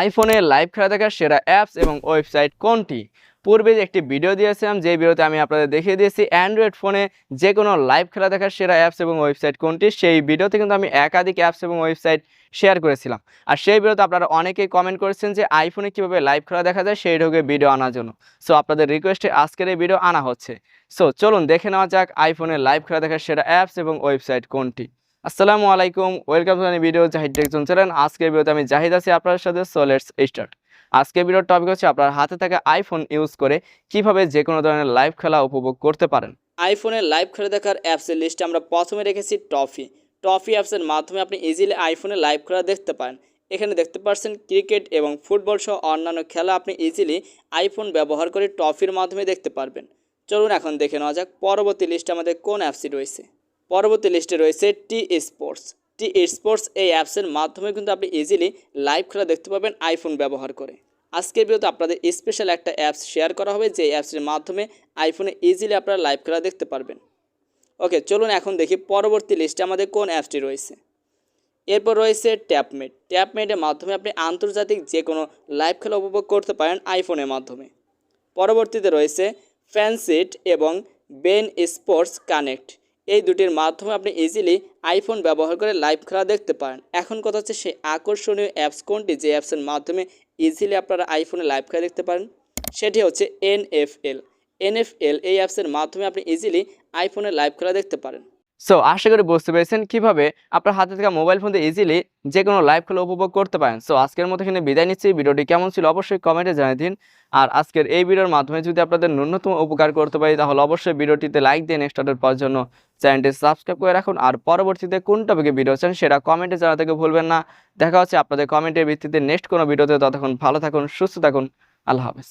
আইফোনে লাইভ খেলা দেখার সেরা অ্যাপস এবং ওয়েবসাইট কোনটি? পূর্বে একটি ভিডিও দিয়েছিলাম যে ভিডিওতে আমি আপনাদের দেখিয়ে দিয়েছি অ্যান্ড্রয়েড ফোনে যে কোনো লাইভ খেলা দেখার সেরা অ্যাপস এবং ওয়েবসাইট কোনটি, সেই ভিডিওতে কিন্তু আমি একাধিক অ্যাপস এবং ওয়েবসাইট শেয়ার করেছিলাম। আর সেই ভিডিওতে আপনারা অনেকেই কমেন্ট করেছেন যে আইফোনে কীভাবে লাইভ খেলা দেখা যায়, সেই ঢোকে ভিডিও আনার জন্য। সো আপনাদের রিকোয়েস্টে আজকের এই ভিডিও আনা হচ্ছে। সো চলুন দেখে নেওয়া যাক আইফোনে লাইভ খেলা দেখার সেরা অ্যাপস এবং ওয়েবসাইট কোনটি। আসসালামু আলাইকুম, welcome to video Jahid Techzone channel. আজকের ভিডিওতে আমি জাহিদ আছি আপনার সাথে, সো লেটস স্টার্ট। আজকের ভিডিওর টপিক হচ্ছে আপনার হাতে থাকা আইফোন ইউজ করে কীভাবে যে কোনো ধরনের লাইভ খেলা উপভোগ করতে পারেন। আইফোনে লাইভ খেলা দেখার অ্যাপসের লিস্টে আমরা প্রথমে রেখেছি টফি টফি অ্যাপসের মাধ্যমে আপনি ইজিলি আইফোনে লাইভ খেলা দেখতে পারেন। এখানে দেখতে পাচ্ছেন ক্রিকেট এবং ফুটবল সহ অন্যান্য খেলা আপনি ইজিলি আইফোন ব্যবহার করে টফির মাধ্যমে দেখতে পারবেন। চলুন এখন দেখে নেওয়া যাক পরবর্তী লিস্টে আমাদের কোন অ্যাপসটি রয়েছে। পরবর্তী লিস্টে রয়েছে টি স্পোর্টস টি স্পোর্টস এই অ্যাপসের মাধ্যমে কিন্তু আপনি ইজিলি লাইভ খেলা দেখতে পাবেন আইফোন ব্যবহার করে। আজকের ভিডিওতে আপনাদের স্পেশাল একটা অ্যাপস শেয়ার করা হবে, যে অ্যাপসের মাধ্যমে আইফোনে ইজিলি আপনারা লাইভ খেলা দেখতে পারবেন। ওকে চলুন এখন দেখি পরবর্তী লিস্টে আমাদের কোন অ্যাপসটি রয়েছে। এরপর রয়েছে ট্যাপমেট ট্যাপমেটের মাধ্যমে আপনি আন্তর্জাতিক যে কোনো লাইভ খেলা উপভোগ করতে পারেন আইফোনের মাধ্যমে। পরবর্তীতে রয়েছে ফ্যানসিট এবং বেন স্পোর্টস কানেক্ট এই দুটির মাধ্যমে আপনি ইজিলি আইফোন ব্যবহার করে লাইভ খেলা দেখতে পারেন। এখন কথা হচ্ছে সেই আকর্ষণীয় অ্যাপস কোনটি? যে অ্যাপসের মাধ্যমে ইজিলি আপনারা আইফোনে লাইভ খেলা দেখতে পারেন। সেটি হচ্ছে এনএফএল এনএফএল এই অ্যাপসের মাধ্যমে আপনি ইজিলি আইফোনে লাইভ খেলা দেখতে পারেন। সো আশা করি বুঝতে পেরেছেন কীভাবে আপনার হাতে থাকা মোবাইল ফোন দিয়ে ইজিলি যে কোনো লাইভ খেলা উপভোগ করতে পারেন। সো আজকের মতো এখানে বিদায় নিচ্ছি। ভিডিওটি কেমন ছিল অবশ্যই কমেন্টে জানিয়ে দিন। আর আজকের এই ভিডিওর মাধ্যমে যদি আপনাদের ন্যূনতম উপকার করতে পারি, তাহলে অবশ্যই ভিডিওটিতে লাইক দিয়ে নেক্সট অর্ডার পাওয়ার জন্য চ্যানেলটি সাবস্ক্রাইব করে রাখুন। আর পরবর্তীতে কোন টপিকে ভিডিও চান সেটা কমেন্টে জানাতে ভুলবেন না। দেখা হচ্ছে আপনাদের কমেন্টের ভিত্তিতে নেক্সট কোনো ভিডিওতে ততক্ষণ ভালো থাকুন, সুস্থ থাকুন। আল্লাহ হাফেজ।